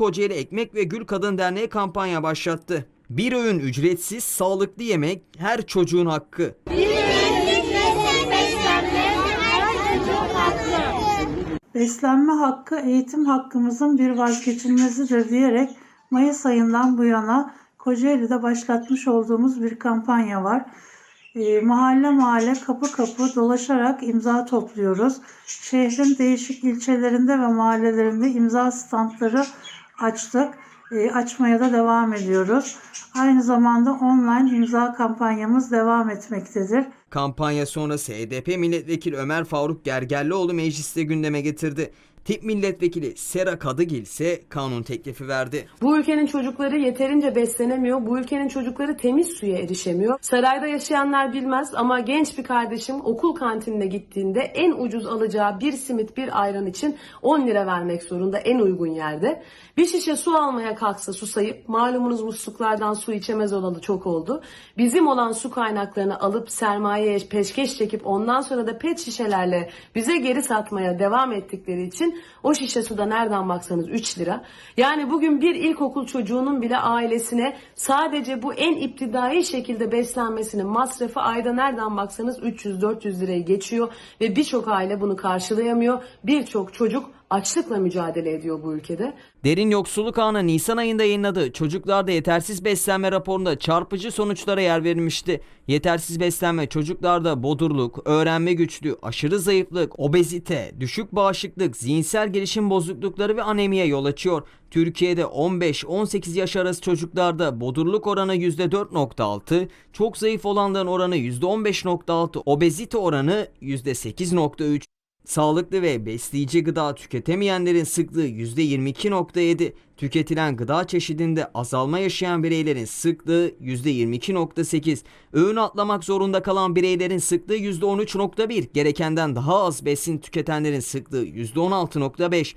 Kocaeli Ekmek ve Gül Kadın Derneği kampanya başlattı. Bir öğün ücretsiz, sağlıklı yemek her çocuğun hakkı. Beslenme hakkı eğitim hakkımızın bir vazgeçilmezidir diyerek Mayıs ayından bu yana Kocaeli'de başlatmış olduğumuz bir kampanya var. Ee, mahalle mahalle kapı kapı dolaşarak imza topluyoruz. Şehrin değişik ilçelerinde ve mahallelerinde imza standları açtık. Ee, açmaya da devam ediyoruz. Aynı zamanda online imza kampanyamız devam etmektedir. Kampanya sonrası HDP milletvekili Ömer Faruk Gergerlioğlu mecliste gündeme getirdi. Tip milletvekili Sera Kadıgil ise kanun teklifi verdi. Bu ülkenin çocukları yeterince beslenemiyor. Bu ülkenin çocukları temiz suya erişemiyor. Sarayda yaşayanlar bilmez ama genç bir kardeşim okul kantinine gittiğinde en ucuz alacağı bir simit bir ayran için 10 lira vermek zorunda en uygun yerde. Bir şişe su almaya kalksa susayıp malumunuz musluklardan su içemez olalı çok oldu. Bizim olan su kaynaklarını alıp sermayeye peşkeş çekip ondan sonra da pet şişelerle bize geri satmaya devam ettikleri için o şişe suda nereden baksanız 3 lira. Yani bugün bir ilkokul çocuğunun bile ailesine sadece bu en iptidai şekilde beslenmesinin masrafı ayda nereden baksanız 300-400 lirayı geçiyor ve birçok aile bunu karşılayamıyor. Birçok çocuk açlıkla mücadele ediyor bu ülkede. Derin Yoksulluk Ağı'nın Nisan ayında yayınladığı Çocuklarda Yetersiz Beslenme raporunda çarpıcı sonuçlara yer verilmişti. Yetersiz beslenme çocuklarda bodurluk, öğrenme güçlüğü, aşırı zayıflık, obezite, düşük bağışıklık, zihinsel gelişim bozuklukları ve anemiye yol açıyor. Türkiye'de 15-18 yaş arası çocuklarda bodurluk oranı %4.6, çok zayıf olanların oranı %15.6, obezite oranı %8.3, Sağlıklı ve besleyici gıda tüketemeyenlerin sıklığı %22.7, tüketilen gıda çeşidinde azalma yaşayan bireylerin sıklığı %22.8, öğün atlamak zorunda kalan bireylerin sıklığı %13.1, gerekenden daha az besin tüketenlerin sıklığı %16.5,